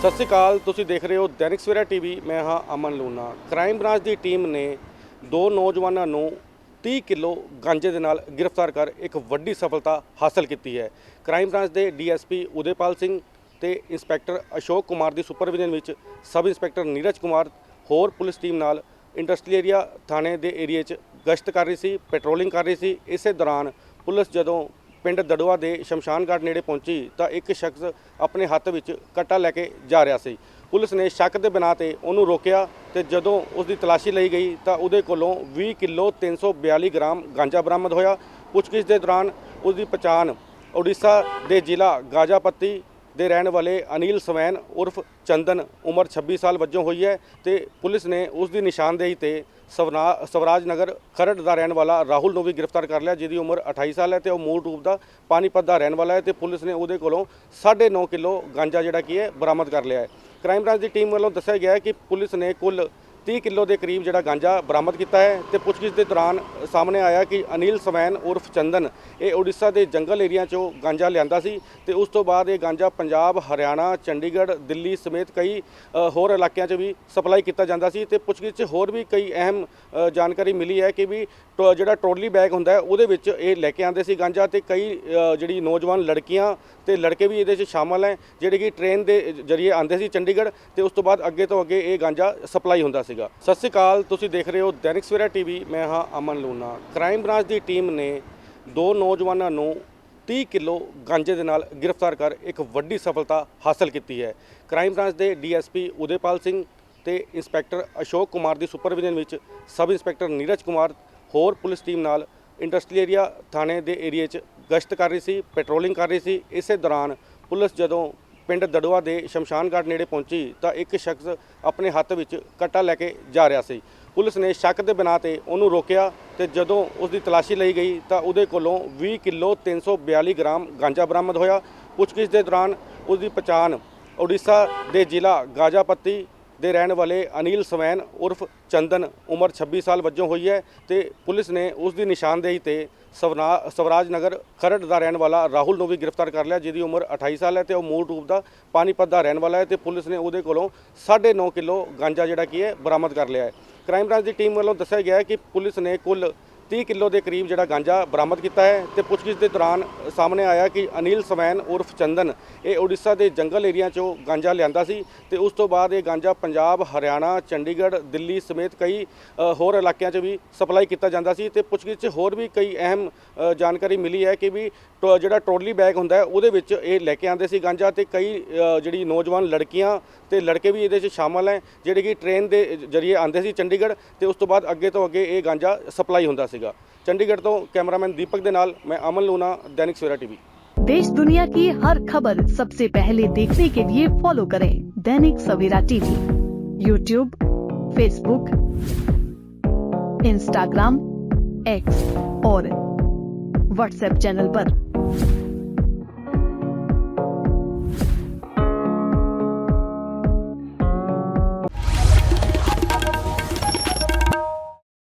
ਸਤਿ ਸ਼੍ਰੀ ਅਕਾਲ, ਤੁਸੀਂ ਦੇਖ ਰਹੇ ਹੋ ਦੈਨਿਕ ਸਵੇਰਾ ਟੀਵੀ, ਮੈਂ ਹਾਂ ਅਮਨ ਲੂਨਾ ਕ੍ਰਾਈਮ ਬ੍ਰਾਂਚ ਦੀ ਟੀਮ ਨੇ ਦੋ ਨੌਜਵਾਨਾਂ ਨੂੰ 30 ਕਿਲੋ ਗਾਂਜੇ ਦੇ ਨਾਲ ਗ੍ਰਿਫਤਾਰ ਕਰ ਇੱਕ ਵੱਡੀ ਸਫਲਤਾ ਹਾਸਲ ਕੀਤੀ ਹੈ। ਕ੍ਰਾਈਮ ਬ੍ਰਾਂਚ ਦੇ ਡੀਐਸਪੀ ਉਦੇਪਾਲ ਸਿੰਘ ਤੇ ਇੰਸਪੈਕਟਰ ਅਸ਼ੋਕ ਕੁਮਾਰ ਦੀ ਸੁਪਰਵਿਜ਼ਨ ਵਿੱਚ ਸਬ ਇੰਸਪੈਕਟਰ ਨੀਰਜ ਕੁਮਾਰ ਹੋਰ ਪੁਲਿਸ ਟੀਮ ਨਾਲ ਇੰਡਸਟਰੀਅਲ ਏਰੀਆ ਥਾਣੇ ਦੇ ਏਰੀਏ 'ਚ ਗਸ਼ਤ ਕਰ ਰਹੀ ਸੀ, ਪੈਟਰੋਲਿੰਗ ਕਰ ਰਹੀ ਸੀ। ਇਸੇ ਦੌਰਾਨ ਪੁਲਿਸ ਜਦੋਂ ਪਿੰਡ ਦੜਵਾ ਦੇ ਸ਼ਮਸ਼ਾਨ ਘਾਟ ਨੇੜੇ ਪਹੁੰਚੀ ਤਾਂ ਇੱਕ ਸ਼ਖਸ ਆਪਣੇ ਹੱਥ ਵਿੱਚ ਕੱਟਾ ਲੈ ਕੇ ਜਾ ਰਿਹਾ ਸੀ। ਪੁਲਿਸ ਨੇ ਸ਼ੱਕ ਦੇ ਬਿਨਾਂ ਤੇ ਉਹਨੂੰ ਰੋਕਿਆ ਤੇ ਜਦੋਂ ਉਸ ਦੀ ਤਲਾਸ਼ੀ ਲਈ ਗਈ ਤਾਂ ਉਹਦੇ ਕੋਲੋਂ 20 ਕਿਲੋ 342 ਗ੍ਰਾਮ ਗਾਂਜਾ ਬਰਾਮਦ ਹੋਇਆ। ਪੁੱਛਗਿੱਛ ਦੇ ਦੌਰਾਨ ਉਸ ਦੀ ਪਛਾਣ ਉੜੀਸਾ ਦੇ ਜ਼ਿਲ੍ਹਾ ਗਾਜਾਪੱਤੀ ਦੇ ਰਹਿਣ ਵਾਲੇ ਅਨਿਲ ਸਵੈਨ ਉਰਫ ਚੰਦਨ ਉਮਰ 26 ਸਾਲ ਵਜੋਂ ਹੋਈ ਹੈ ਤੇ ਪੁਲਿਸ ਨੇ ਉਸ ਦੀ ਨਿਸ਼ਾਨਦੇਹੀ ਤੇ ਸਵਰਾਜ ਨਗਰ ਖਰੜ ਦਾ ਰਹਿਣ ਵਾਲਾ ਰਾਹੁਲ ਨੂੰ ਵੀ ਗ੍ਰਿਫਤਾਰ ਕਰ ਲਿਆ, ਜਿਹਦੀ ਉਮਰ 28 ਸਾਲ ਹੈ ਤੇ ਉਹ ਮੂਲ ਰੂਪ ਦਾ ਪਾਣੀਪਤ ਦਾ ਰਹਿਣ ਵਾਲਾ ਹੈ ਤੇ ਪੁਲਿਸ ਨੇ ਉਹਦੇ ਕੋਲੋਂ 9.5 ਕਿਲੋ ਗਾਂਜਾ ਜਿਹੜਾ ਕੀ ਹੈ, ਬਰਾਮਦ ਕਰ ਲਿਆ ਹੈ। ਕ੍ਰਾਈਮ ਬ੍ਰਾਂਚ ਦੀ ਟੀਮ ਵੱਲੋਂ ਦੱਸਿਆ ਗਿਆ ਹੈ ਕਿ ਪੁਲਿਸ ਨੇ ਕੁੱਲ 30 ਕਿਲੋ ਦੇ ਕਰੀਬ ਜਿਹੜਾ ਗਾਂਜਾ ਬਰਾਮਦ ਕੀਤਾ ਹੈ ਤੇ ਪੁੱਛਗਿੱਛ ਦੇ ਦੌਰਾਨ ਸਾਹਮਣੇ ਆਇਆ ਕਿ ਅਨਿਲ ਸਵੈਨ ਉਰਫ ਚੰਦਨ, ਇਹ ਉੜੀਸਾ ਦੇ ਜੰਗਲ ਏਰੀਆ ਚੋਂ ਗਾਂਜਾ ਲਿਆਂਦਾ ਸੀ ਤੇ ਉਸ ਤੋਂ ਬਾਅਦ ਇਹ ਗਾਂਜਾ ਪੰਜਾਬ, ਹਰਿਆਣਾ, ਚੰਡੀਗੜ੍ਹ, ਦਿੱਲੀ ਸਮੇਤ ਕਈ ਹੋਰ ਇਲਾਕਿਆਂ 'ਚ ਵੀ ਸਪਲਾਈ ਕੀਤਾ ਜਾਂਦਾ ਸੀ ਤੇ ਪੁੱਛਗਿੱਛ 'ਚ ਹੋਰ ਵੀ ਕਈ ਅਹਿਮ ਜਾਣਕਾਰੀ ਮਿਲੀ ਹੈ ਕਿ ਵੀ ਟੋ- ਜਿਹੜਾ ਟਰੋਲੀ ਬੈਗ ਹੁੰਦਾ ਹੈ ਉਹਦੇ ਵਿੱਚ ਇਹ ਲੈ ਕੇ ਆਉਂਦੇ ਸੀ ਗਾਂਜਾ ਤੇ ਕਈ ਜਿਹੜੀ ਨੌਜਵਾਨ ਲੜਕੀਆਂ ਤੇ ਲੜਕੇ ਵੀ ਇਹਦੇ 'ਚ ਸ਼ਾਮਲ ਹੈ, ਜਿਹੜੇ ਕਿ ਟ੍ਰੇਨ ਦੇ ਜਰੀਏ ਆਉਂਦੇ ਸੀ ਚੰਡੀਗੜ੍ਹ ਤੇ ਉਸ ਤੋਂ ਬਾਅਦ ਅੱਗੇ ਤੋਂ ਅੱਗੇ ਇਹ ਗਾਂਜਾ ਸਪਲਾਈ ਹੁੰਦਾ ਸੀ। ਸੀਗਾ। ਸਤਿ ਸ਼੍ਰੀ ਅਕਾਲ, ਤੁਸੀਂ ਦੇਖ ਰਹੇ ਹੋ ਦੈਨਿਕ ਸਵੇਰਾ ਟੀਵੀ। ਮੈਂ ਹਾਂ ਅਮਨ ਲੂਨਾ ਕ੍ਰਾਈਮ ਬ੍ਰਾਂਚ ਦੀ ਟੀਮ ਨੇ ਦੋ ਨੌਜਵਾਨਾਂ ਨੂੰ 30 ਕਿਲੋ ਗਾਂਜੇ ਦੇ ਨਾਲ ਗ੍ਰਿਫਤਾਰ ਕਰ ਇੱਕ ਵੱਡੀ ਸਫਲਤਾ ਹਾਸਲ ਕੀਤੀ ਹੈ। ਕ੍ਰਾਈਮ ਬ੍ਰਾਂਚ ਦੇ ਡੀਐਸਪੀ ਉਦੇਪਾਲ ਸਿੰਘ ਤੇ ਇੰਸਪੈਕਟਰ ਅਸ਼ੋਕ ਕੁਮਾਰ ਦੀ ਸੁਪਰਵਿਜ਼ਨ ਵਿੱਚ ਸਬ ਇੰਸਪੈਕਟਰ ਨੀਰਜ ਕੁਮਾਰ ਹੋਰ ਪੁਲਿਸ ਟੀਮ ਨਾਲ ਇੰਡਸਟਰੀਅਲ ਏਰੀਆ ਥਾਣੇ ਦੇ ਏਰੀਏ 'ਚ ਗਸ਼ਤ ਕਰ ਰਹੀ ਸੀ, ਪੈਟਰੋਲਿੰਗ ਕਰ ਰਹੀ ਸੀ। ਇਸੇ ਦੌਰਾਨ ਪੁਲਿਸ ਜਦੋਂ ਪਿੰਡ ਦੜੂਆ ਦੇ ਸ਼ਮਸ਼ਾਨਘਾਟ ਨੇੜੇ ਪਹੁੰਚੀ ਤਾਂ ਇੱਕ ਸ਼ਖਸ ਆਪਣੇ ਹੱਥ ਵਿੱਚ ਕੱਟਾ ਲੈ ਕੇ ਜਾ ਰਿਹਾ ਸੀ। ਪੁਲਿਸ ਨੇ ਸ਼ੱਕ ਦੇ ਬਿਨਾਂ ਤੇ ਉਹਨੂੰ ਰੋਕਿਆ ਤੇ ਜਦੋਂ ਉਸ ਦੀ ਤਲਾਸ਼ੀ ਲਈ ਗਈ ਤਾਂ ਉਹਦੇ ਕੋਲੋਂ 20 ਕਿਲੋ 342 ਗ੍ਰਾਮ ਗਾਂਜਾ ਬਰਾਮਦ ਹੋਇਆ। ਪੁੱਛਗਿੱਛ ਦੇ ਦੌਰਾਨ ਉਸ ਦੀ ਪਛਾਣ ਉੜੀਸਾ ਦੇ ਜ਼ਿਲ੍ਹਾ ਗਾਜਾਪੱਤੀ ਦੇ ਰਹਿਣ ਵਾਲੇ ਅਨਿਲ ਸਵੈਨ ਉਰਫ ਚੰਦਨ ਉਮਰ 26 ਸਾਲ ਵਜੋਂ ਹੋਈ ਹੈ ਤੇ ਪੁਲਿਸ ਨੇ ਉਸ ਦੀ ਨਿਸ਼ਾਨਦੇਹੀ ਤੇ ਸਵਰਾਜ ਨਗਰ ਖਰੜ ਦਾ ਰਹਿਣ ਵਾਲਾ ਰਾਹੁਲ ਨੂੰ ਵੀ ਗ੍ਰਿਫਤਾਰ ਕਰ ਲਿਆ, ਜਿਹਦੀ ਉਮਰ 28 ਸਾਲ ਹੈ ਤੇ ਉਹ ਮੂਲ ਰੂਪ ਦਾ ਪਾਣੀਪਤ ਦਾ ਰਹਿਣ ਵਾਲਾ ਹੈ ਤੇ ਪੁਲਿਸ ਨੇ ਉਹਦੇ ਕੋਲੋਂ 9.5 ਕਿਲੋ ਗਾਂਜਾ ਜਿਹੜਾ ਕੀ ਹੈ, ਬਰਾਮਦ ਕਰ ਲਿਆ ਹੈ। ਕ੍ਰਾਈਮ ਬ੍ਰਾਂਚ ਦੀ ਟੀਮ ਵੱਲੋਂ ਦੱਸਿਆ ਗਿਆ ਹੈ ਕਿ ਪੁਲਿਸ ਨੇ ਕੁੱਲ 30 ਕਿਲੋ ਦੇ ਕਰੀਬ ਜਿਹੜਾ ਗਾਂਜਾ ਬਰਾਮਦ ਕੀਤਾ ਹੈ ਤੇ ਪੁੱਛਗਿੱਛ ਦੇ ਦੌਰਾਨ ਸਾਹਮਣੇ ਆਇਆ ਕਿ ਅਨਿਲ ਸਵੈਨ ਉਰਫ ਚੰਦਨ ਇਹ ਉੜੀਸਾ ਦੇ ਜੰਗਲ ਏਰੀਆ ਚੋਂ ਗਾਂਜਾ ਲਿਆਂਦਾ ਸੀ ਤੇ ਉਸ ਤੋਂ ਬਾਅਦ ਇਹ ਗਾਂਜਾ ਪੰਜਾਬ, ਹਰਿਆਣਾ, ਚੰਡੀਗੜ੍ਹ, ਦਿੱਲੀ ਸਮੇਤ ਕਈ ਹੋਰ ਇਲਾਕਿਆਂ 'ਚ ਵੀ ਸਪਲਾਈ ਕੀਤਾ ਜਾਂਦਾ ਸੀ ਤੇ ਪੁੱਛਗਿੱਛ 'ਚ ਹੋਰ ਵੀ ਕਈ ਅਹਿਮ ਜਾਣਕਾਰੀ ਮਿਲੀ ਹੈ ਕਿ ਵੀ ਟੋ- ਜਿਹੜਾ ਟਰੋਲੀ ਬੈਗ ਹੁੰਦਾ ਉਹਦੇ ਵਿੱਚ ਇਹ ਲੈ ਕੇ ਆਉਂਦੇ ਸੀ ਗਾਂਜਾ ਤੇ ਕਈ ਜਿਹੜੀ ਨੌਜਵਾਨ ਲੜਕੀਆਂ ਤੇ ਲੜਕੇ ਵੀ ਇਹਦੇ 'ਚ ਸ਼ਾਮਲ ਹੈ, ਜਿਹੜੇ ਕਿ ਟ੍ਰੇਨ ਦੇ ਜਰੀਏ ਆਉਂਦੇ ਸੀ ਚੰਡੀਗੜ੍ਹ ਤੇ ਉਸ ਤੋਂ ਬਾਅਦ ਅੱਗੇ ਤੋਂ ਅੱਗੇ ਇਹ ਗਾਂਜਾ ਸਪਲਾਈ ਹੁੰਦਾ ਸੀ। ਸੀਗਾ ਚੰਡੀਗੜ੍ਹ ਤੋਂ ਕੈਮਰਾਮੈਨ ਦੀਪਕ ਦੇ ਨਾਲ ਮੈਂ ਅਮਨ ਲੂਨਾ ਦੈਨਿਕ ਸਵੇਰਾ ਟੀਵੀ देश दुनिया की हर खबर सबसे पहले देखने के लिए फॉलो करें Dainik Savera TV YouTube Facebook Instagram X और व्हाट्सएप चैनल पर।